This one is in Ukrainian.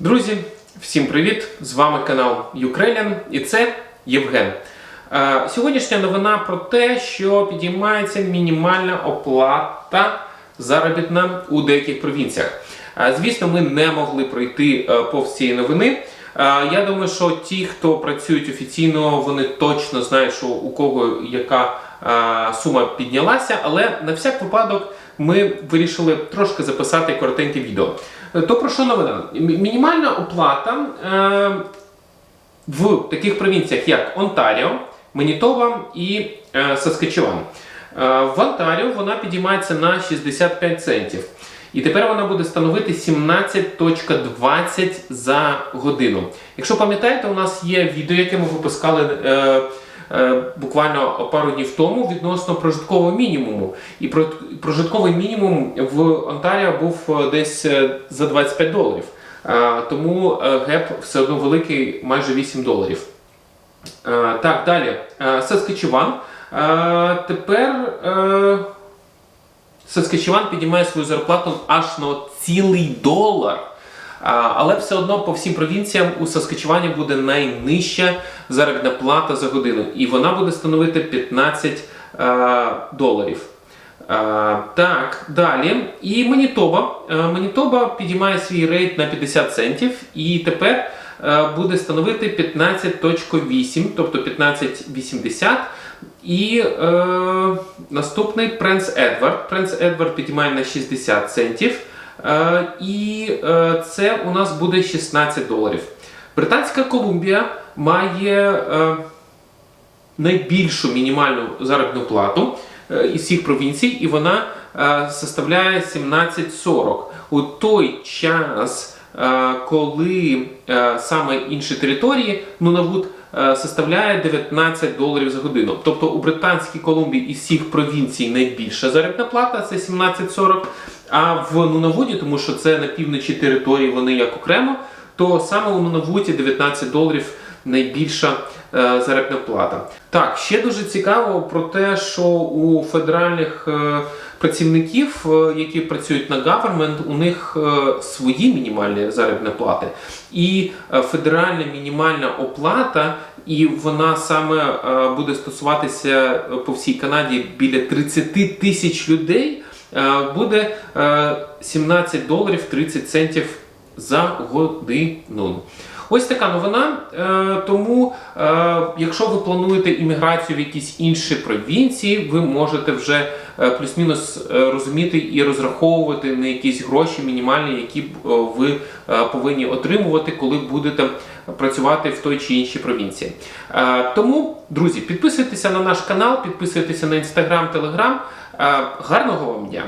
Друзі, всім привіт! З вами канал Ukrainian і це Євген. Е, Сьогоднішня новина про те, що підіймається мінімальна оплата заробітна у деяких провінціях. Е, Звісно, ми не могли пройти е, повз цієї новини. Я думаю, що ті, хто працюють офіційно, вони точно знають, що у кого яка сума піднялася, але на всяк випадок ми вирішили трошки записати коротеньке відео. Е, То про що новина? Мінімальна оплата е, в таких провінціях, як Онтаріо, Манітова і е, Саскачеван. В Онтаріо вона підіймається на 65 центів. І тепер вона буде становити 17.20 за годину. Якщо пам'ятаєте, у нас є відео, яке ми випускали е, буквально пару днів тому відносно прожиткового мінімуму. І прожитковий мінімум в Онтаріо був е, десь е, за 25 доларів. Е, тому е, геп все одно великий, майже 8 доларів. Е, Так, далі. Е, Саскачеван. Е, Тепер е, Саскачеван підіймає свою зарплату аж на цілий долар. Але все одно по всім провінціям у Саскачевані буде найнижча заробітна плата за годину. І вона буде становити 15 е, доларів. Е, так, далі. І Манітоба. Е, Манітоба підіймає свій рейд на 50 центів і тепер буде становити 15.8, тобто 15.80. І е, наступний Принц Едвард. Принц Едвард підіймає на 60 центів. Е, і е, це у нас буде 16 доларів. Британська Колумбія має е, найбільшу мінімальну заробітну плату із всіх провінцій, і вона составляє 17,40. У той час, коли саме інші території, Нунавут составляє 19 доларів за годину. Тобто у Британській Колумбії із всіх провінцій найбільша заробітна плата це 17,40. А в Нунавуді, тому що це на півночі території, вони як окремо, то саме у Нунавуді 19 доларів найбільша е, заробітна плата. Так, ще дуже цікаво про те, що у федеральних е, працівників, е, які працюють на government, у них свої мінімальні заробітні плати. І федеральна мінімальна оплата, і вона саме буде стосуватися по всій Канаді біля 30 тисяч людей. Е, Буде е, 17 доларів 30 центів за годину. Ось така новина. Е, Тому, е, якщо ви плануєте імміграцію в якісь інші провінції, ви можете вже е, плюс-мінус е, розуміти і розраховувати на якісь гроші мінімальні, які е, ви е, повинні отримувати, коли будете працювати в той чи іншій провінції. Е, Тому, друзі, підписуйтеся на наш канал, підписуйтеся на інстаграм, телеграм. Гарного вам дня!